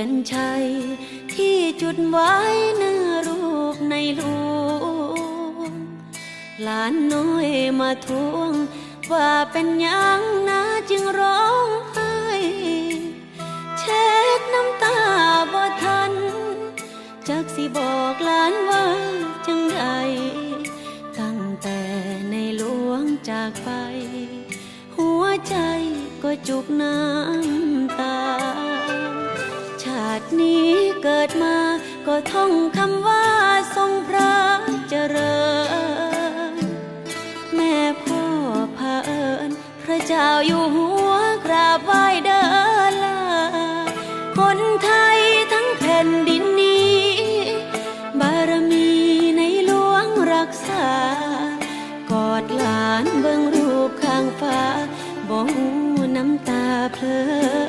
ยนชัย ที่จุดไว้เนื้อรูปในหลวงหลานน้อยมาทวง ว่าเป็นยังนะจึงร้องไห้เช็ดน้ำตาบ่ทัน จักสิบอกหลานว่าจังใดตั้งแต่ในหลวงจากไป หัวใจก็จุกน้ำาตินี้เกิดมาก็ท่องคำว่าทรงพระเจริญ แม่พ่อพาเอิญพระเจ้าอยู่หัวกราบไหว้เดินลาคนไทยทั้งแผ่นดินนี้ บารมีในหลวงรักษา กอดหลานเบื้องรูปข้างฟ้าบ่งหูน้ำตาเพลิ